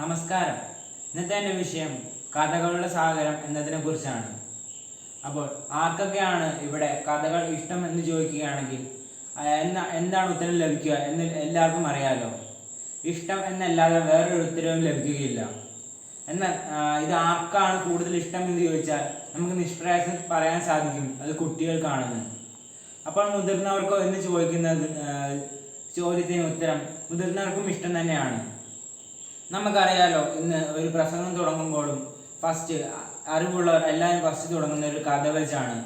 നമസ്കാരം. ഇന്നത്തെ എന്റെ വിഷയം കഥകളുടെ സാഗരം എന്നതിനെ കുറിച്ചാണ്. അപ്പോൾ ആർക്കൊക്കെയാണ് ഇവിടെ കഥകൾ ഇഷ്ടം എന്ന് ചോദിക്കുകയാണെങ്കിൽ എന്നാ എന്താണ് ഉത്തരം ലഭിക്കുക എന്ന് എല്ലാവർക്കും അറിയാലോ. ഇഷ്ടം എന്നല്ലാതെ വേറൊരു ഉത്തരവും ലഭിക്കുകയില്ല. എന്നാൽ ഇത് ആർക്കാണ് കൂടുതൽ ഇഷ്ടം എന്ന് ചോദിച്ചാൽ നമുക്ക് നിഷ്പ്രയാസം പറയാൻ സാധിക്കും അത് കുട്ടികൾക്കാണെന്ന്. അപ്പോൾ മുതിർന്നവർക്കോ എന്ന് ചോദിക്കുന്നത് ചോദ്യത്തിന് ഉത്തരം മുതിർന്നവർക്കും ഇഷ്ടം തന്നെയാണ്. നമുക്കറിയാലോ ഇന്ന് ഒരു പ്രസംഗം തുടങ്ങുമ്പോഴും ഫസ്റ്റ് അറിവുള്ളവർ എല്ലാവരും ഫസ്റ്റ് തുടങ്ങുന്ന ഒരു കഥ വെച്ചാണ്.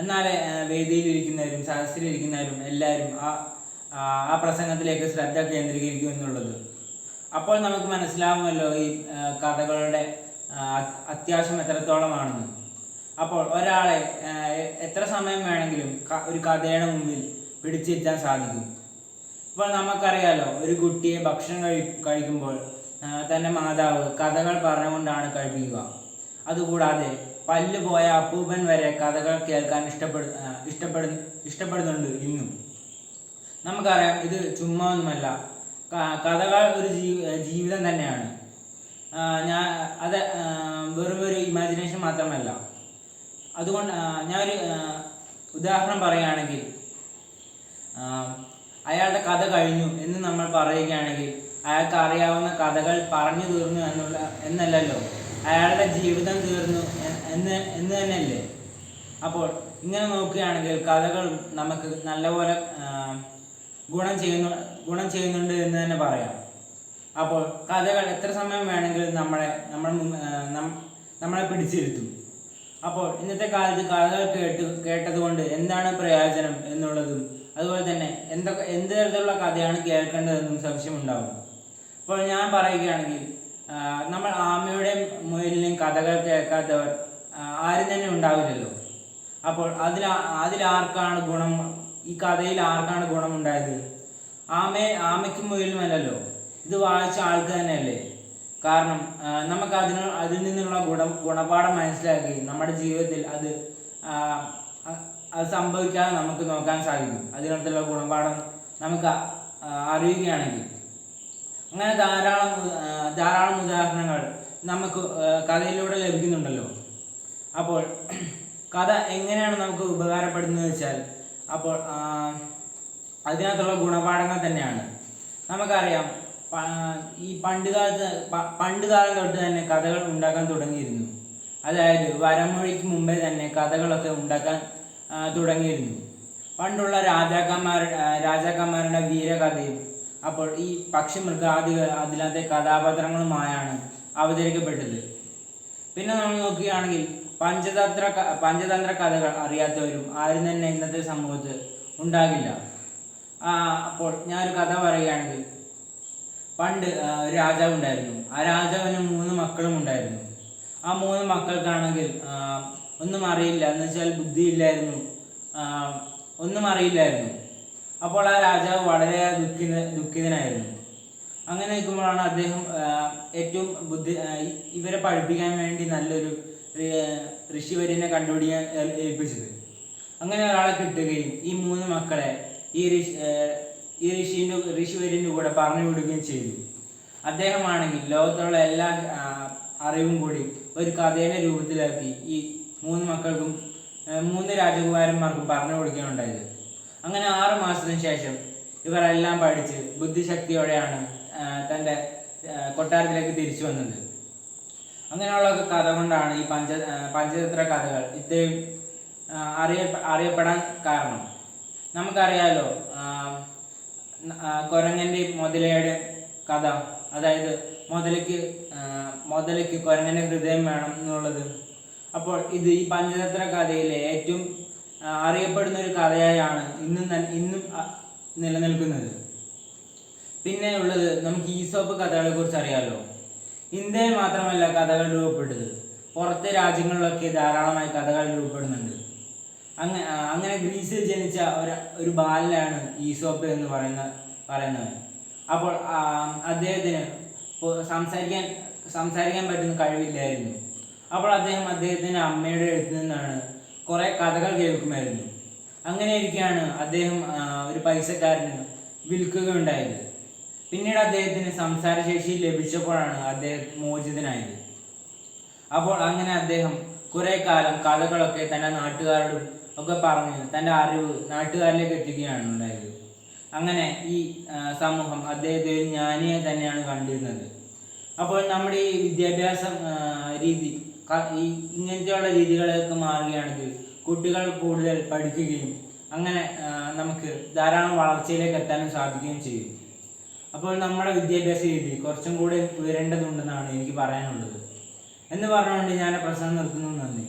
ഇരിക്കുന്നവരും വേദിയിലിരിക്കുന്നവരും സദസ്സിലിരിക്കുന്നവരും എല്ലാവരും ആ ആ പ്രസംഗത്തിലേക്ക് ശ്രദ്ധ കേന്ദ്രീകരിക്കും എന്നുള്ളത്. അപ്പോൾ നമുക്ക് മനസ്സിലാവുമല്ലോ ഈ കഥകളുടെ അത്യാവശ്യം എത്രത്തോളമാണെന്ന്. അപ്പോൾ ഒരാളെ എത്ര സമയം വേണമെങ്കിലും ഒരു കഥയുടെ മുമ്പിൽ പിടിച്ചിരുത്താൻ സാധിക്കും. ഇപ്പോൾ നമുക്കറിയാലോ ഒരു കുട്ടിയെ ഭക്ഷണം കഴി കഴിക്കുമ്പോൾ തന്റെ മാതാവ് കഥകൾ പറഞ്ഞുകൊണ്ടാണ് കഴിപ്പിക്കുക അതുകൂടാതെ പല്ല് പോയ അപ്പൂപ്പൻ വരെ കഥകൾ കേൾക്കാൻ ഇഷ്ടപ്പെടു ഇഷ്ടപ്പെടു ഇഷ്ടപ്പെടുന്നുണ്ട് ഇന്നും. നമുക്കറിയാം ഇത് ചുമ്മാ ഒന്നുമല്ല. കഥകൾ ഒരു ജീവ ജീവിതം തന്നെയാണ്. ഞാൻ അത് വെറും ഒരു ഇമാജിനേഷൻ മാത്രമല്ല. അതുകൊണ്ട് ഞാനൊരു ഉദാഹരണം പറയുകയാണെങ്കിൽ അയാളുടെ കഥ കഴിഞ്ഞു എന്ന് നമ്മൾ പറയുകയാണെങ്കിൽ അയാൾക്ക് അറിയാവുന്ന കഥകൾ പറഞ്ഞു തീർന്നു എന്നുള്ള എന്നല്ലല്ലോ. അയാളുടെ ജീവിതം തീർന്നു എന്ന് എന്ന് തന്നെയല്ലേ? അപ്പോൾ ഇങ്ങനെ നോക്കുകയാണെങ്കിൽ കഥകൾ നമുക്ക് നല്ലപോലെ ഗുണം ചെയ്യുന്നു ഗുണം ചെയ്യുന്നുണ്ട് എന്ന് തന്നെ പറയാം. അപ്പോൾ കഥകൾ എത്ര സമയം വേണമെങ്കിലും നമ്മളെ നമ്മൾ നമ്മളെ പിടിച്ചിരുത്തും. അപ്പോൾ ഇന്നത്തെ കാലത്ത് കഥകൾ കേട്ട് കേട്ടതുകൊണ്ട് എന്താണ് പ്രയോജനം എന്നുള്ളതും അതുപോലെ തന്നെ എന്തൊക്കെ എന്ത് തരത്തിലുള്ള കഥയാണ് കേൾക്കേണ്ടതെന്നും സംശയമുണ്ടാവും. അപ്പോൾ ഞാൻ പറയുകയാണെങ്കിൽ നമ്മൾ ആമയുടെയും മുയലിനെയും കഥകൾ കേൾക്കാത്തവർ ആരും തന്നെ ഉണ്ടാവില്ലല്ലോ. അപ്പോൾ അതിൽ അതിലാർക്കാണ് ഗുണം ഈ കഥയിൽ ആർക്കാണ് ഗുണമുണ്ടായത്? ആമയെ ആമയ്ക്കും മുയലുമല്ലല്ലോ ഇത് വായിച്ച ആൾക്ക് തന്നെയല്ലേ. കാരണം നമുക്ക് അതിന് അതിൽ നിന്നുള്ള ഗുണ ഗുണപാഠം മനസ്സിലാക്കി നമ്മുടെ ജീവിതത്തിൽ അത് അത് സംഭവിക്കാതെ നമുക്ക് നോക്കാൻ സാധിക്കും. അതിനകത്തുള്ള ഗുണപാഠം നമുക്ക് അറിയുകയാണെങ്കിൽ. അങ്ങനെ ധാരാളം ധാരാളം ഉദാഹരണങ്ങൾ നമുക്ക് കഥയിലൂടെ ലഭിക്കുന്നുണ്ടല്ലോ. അപ്പോൾ കഥ എങ്ങനെയാണ് നമുക്ക് ഉപകാരപ്പെടുന്നത് വെച്ചാൽ അപ്പോൾ അതിനകത്തുള്ള ഗുണപാഠങ്ങൾ തന്നെയാണ്. നമുക്കറിയാം ഈ പണ്ട് കാലത്ത് പണ്ട് കാലം തൊട്ട് തന്നെ കഥകൾ ഉണ്ടാക്കാൻ തുടങ്ങിയിരുന്നു. അതായത് വരമൊഴിക്ക് മുമ്പേ തന്നെ കഥകളൊക്കെ ഉണ്ടാക്കാൻ തുടങ്ങിയിരുന്നു. പണ്ടുള്ള രാജാക്കന്മാർ ആ, രാജാക്കന്മാരുടെ വീരകഥയും അപ്പോൾ ഈ പക്ഷി മൃഗാദികൾ അതിലത്തെ കഥാപാത്രങ്ങളുമായാണ് അവതരിക്കപ്പെട്ടത്. പിന്നെ നമ്മൾ നോക്കുകയാണെങ്കിൽ പഞ്ചതന്ത്ര പഞ്ചതന്ത്ര കഥകൾ അറിയാത്തവരും ആരും തന്നെ ഇന്നത്തെ സമൂഹത്ത് ഉണ്ടാകില്ല. അപ്പോൾ ഞാനൊരു കഥ പറയുകയാണെങ്കിൽ പണ്ട് ഒരു രാജാവ് ഉണ്ടായിരുന്നു. ആ രാജാവിന് മൂന്ന് മക്കളും ഉണ്ടായിരുന്നു. ആ മൂന്ന് മക്കൾക്കാണെങ്കിൽ ഒന്നും അറിയില്ല. എന്ന് വെച്ചാൽ ബുദ്ധിയില്ലായിരുന്നു. ഒന്നും അറിയില്ലായിരുന്നു. അപ്പോൾ ആ രാജാവ് വളരെ ദുഃഖിത ദുഃഖിതനായിരുന്നു. അങ്ങനെ നിൽക്കുമ്പോഴാണ് അദ്ദേഹം ഏറ്റവും ബുദ്ധി ഇവരെ പഠിപ്പിക്കാൻ വേണ്ടി നല്ലൊരു ഋഷിവര്യനെ കണ്ടുപിടിക്കാൻ ഏൽപ്പിച്ചത്. അങ്ങനെ ഒരാളെ കിട്ടുകയും ഈ മൂന്ന് മക്കളെ ഈ ഋഷി ഈ ഋഷിന്റെ ഋഷിവര്യന്റെ കൂടെ പറഞ്ഞു വിടുകയും ചെയ്തു. അദ്ദേഹമാണെങ്കിൽ ലോകത്തുള്ള എല്ലാ അറിവും കൂടി ഒരു കഥയുടെ രൂപത്തിലാക്കി ഈ മൂന്ന് മക്കൾക്കും മൂന്ന് രാജകുമാരന്മാർക്കും പറഞ്ഞു കൊടുക്കുകയുണ്ടായത് അങ്ങനെ ആറു മാസത്തിന് ശേഷം ഇവരെല്ലാം പഠിച്ച് ബുദ്ധിശക്തിയോടെയാണ് തന്റെ കൊട്ടാരത്തിലേക്ക് തിരിച്ചു വന്നത്. അങ്ങനെയുള്ള കഥ കൊണ്ടാണ് ഈ പഞ്ച പഞ്ചതന്ത്ര കഥകൾ ഇത്രയും അറിയ അറിയപ്പെടാൻ കാരണം. നമുക്കറിയാലോ കുരങ്ങന്റെ മുതലയുടെ കഥ അതായത് മുതലയ്ക്ക് മുതലയ്ക്ക് കുരങ്ങന്റെ ഹൃദയം വേണം എന്നുള്ളത്. അപ്പോൾ ഇത് ഈ പഞ്ചതന്ത്ര കഥയിലെ ഏറ്റവും അറിയപ്പെടുന്ന ഒരു കഥയായാണ് ഇന്നും ഇന്നും നിലനിൽക്കുന്നത്. പിന്നെ ഉള്ളത് നമുക്ക് ഈസോപ്പ് കഥകളെ കുറിച്ച് അറിയാമല്ലോ ഇന്ത്യയിൽ മാത്രമല്ല കഥകൾ രൂപപ്പെട്ടത് പുറത്തെ രാജ്യങ്ങളിലൊക്കെ ധാരാളമായി കഥകൾ രൂപപ്പെടുന്നുണ്ട്. അങ്ങനെ അങ്ങനെ ഗ്രീസിൽ ജനിച്ച ഒരു ഒരു ബാലനാണ് ഈസോപ്പ് എന്ന് പറയുന്ന പറയുന്നവൻ. അപ്പോൾ അദ്ദേഹത്തിന് സംസാരിക്കാൻ സംസാരിക്കാൻ പറ്റുന്ന കഴിവില്ലായിരുന്നു. അപ്പോൾ അദ്ദേഹം അദ്ദേഹത്തിന്റെ അമ്മയുടെ അടുത്ത് നിന്നാണ് കുറേ കഥകൾ കേൾക്കുമായിരുന്നു. അങ്ങനെ ഇരിക്കുകയാണ് അദ്ദേഹം ഒരു പൈസക്കാരന് വിൽക്കുകയുണ്ടായത് പിന്നീട് അദ്ദേഹത്തിന് സംസാരശേഷി ലഭിച്ചപ്പോഴാണ് അദ്ദേഹം മോചിതനായത്. അപ്പോൾ അങ്ങനെ അദ്ദേഹം കുറെ കാലം കഥകളൊക്കെ തന്റെ നാട്ടുകാരോടും ഒക്കെ പറഞ്ഞ് തന്റെ അറിവ് നാട്ടുകാരിലേക്ക് എത്തിക്കുകയാണ് ഉണ്ടായത്. അങ്ങനെ ഈ സമൂഹം അദ്ദേഹത്തെ ഒരു ജ്ഞാനിയെ തന്നെയാണ് കണ്ടിരുന്നത്. അപ്പോൾ നമ്മുടെ ഈ വിദ്യാഭ്യാസം രീതി ഈ ഇങ്ങനത്തെയുള്ള രീതികളൊക്കെ മാറുകയാണെങ്കിൽ കുട്ടികൾ കൂടുതൽ പഠിക്കുകയും അങ്ങനെ നമുക്ക് ധാരാളം വളർച്ചയിലേക്ക് എത്താനും സാധിക്കുകയും ചെയ്യും. അപ്പോൾ നമ്മുടെ വിദ്യാഭ്യാസ രീതി കുറച്ചും കൂടി ഉയരേണ്ടതുണ്ടെന്നാണ് എനിക്ക് പറയാനുള്ളത്. എന്ന് പറഞ്ഞുകൊണ്ട് ഞാൻ പ്രസംഗം നിർത്തുന്നു. നന്ദി.